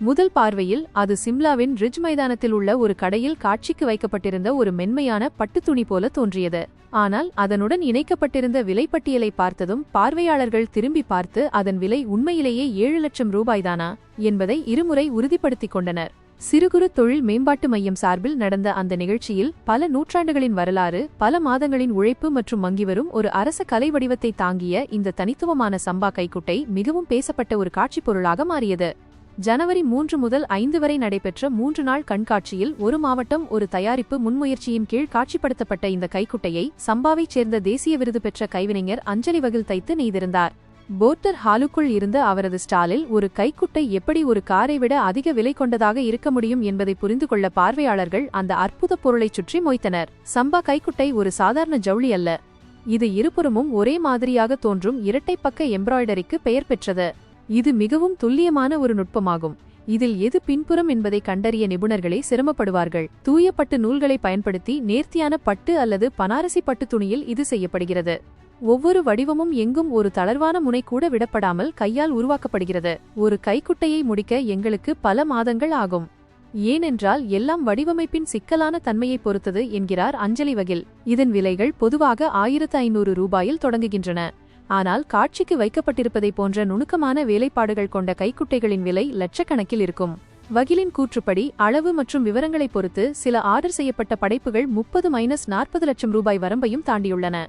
முதல் பார்வையில் அது சிம்லாவின் ரிட்ஜ் மைதானத்தில் உள்ள ஒரு கடையில் காட்சிக்கு வைக்கப்பட்டிருந்த ஒரு மென்மையான பட்டுத் துணி போல தோன்றியது. ஆனால் அதனுடன் இணைக்கப்பட்டிருந்த விலைப்பட்டியலை பார்த்ததும் பார்வையாளர்கள் திரும்பி பார்த்து அதன் விலை உண்மையிலேயே ஏழு லட்சம் ரூபாய்தானா? என்பதை இருமுறை உறுதிப்படுத்திக் கொண்டனர். சிறுகுறு தொழில் மேம்பாட்டு மையம் சார்பில் நடந்த அந்த நிகழ்ச்சியில் பல நூற்றாண்டுகளின் வரலாறு பல மாதங்களின் உழைப்பு மற்றும் மங்கிவரும் ஒரு அரச கலை வடிவத்தை தாங்கிய இந்த தனித்துவமான சம்பா கைக்குட்டை மிகவும் பேசப்பட்ட ஒரு காட்சிப் பொருளாக மாறியது. ஜனவரி மூன்று முதல் ஐந்து வரை நடைபெற்ற மூன்று நாள் கண்காட்சியில் ஒரு மாவட்டம் ஒரு தயாரிப்பு முன்முயற்சியின் கீழ் காட்சிப்படுத்தப்பட்ட இந்த கைக்குட்டையை சம்பாவைச் சேர்ந்த தேசிய விருது பெற்ற கைவினைஞர் அஞ்சலி வகில் தைத்து நெய்திருந்தார். போட்டர் ஹாலுக்குள் இருந்த அவரது ஸ்டாலில் ஒரு கைக்குட்டை எப்படி ஒரு காரை விட அதிக விலை கொண்டதாக இருக்க முடியும் என்பதை புரிந்து கொள்ள பார்வையாளர்கள் அந்த அற்புத பொருளைச் சுற்றி மொய்த்தனர். சம்பா கைக்குட்டை ஒரு சாதாரண ஜவுளி அல்ல. இது இருபுறமும் ஒரே மாதிரியாக தோன்றும் இரட்டைப்பக்க எம்ப்ராய்டரிக்கு பெயர் பெற்றது. இது மிகவும் துல்லியமான ஒரு நுட்பமாகும். இதில் எது பின்புறம் என்பதை கண்டறிய நிபுணர்களே சிரமப்படுவார்கள். தூய பட்டு நூல்களை பயன்படுத்தி நேர்த்தியான பட்டு அல்லது பனாரசி பட்டு துணியில் இது செய்யப்படுகிறது. ஒவ்வொரு வடிவமும் எங்கும் ஒரு தளர்வான முனை கூட விடப்படாமல் கையால் உருவாக்கப்படுகிறது. ஒரு கைக்குட்டையை முடிக்க எங்களுக்கு பல மாதங்கள் ஆகும். ஏனென்றால் எல்லாம் வடிவமைப்பின் சிக்கலான தன்மையை பொறுத்தது என்கிறார் அஞ்சலி வகில். இதன் விலைகள் பொதுவாக ஆயிரத்து ஐநூறு ரூபாயில் தொடங்குகின்றன. ஆனால் காட்சிக்கு வைக்கப்பட்டிருப்பதைப் போன்ற நுணுக்கமான வேலைப்பாடுகள் கொண்ட கைக்குட்டைகளின் விலை லட்சக்கணக்கில் இருக்கும். வகிலின் கூற்றுப்படி அளவு மற்றும் விவரங்களைப் பொறுத்து சில ஆர்டர் செய்யப்பட்ட படைப்புகள் முப்பது மைனஸ் நாற்பது லட்சம் ரூபாய் வரம்பையும் தாண்டியுள்ளன.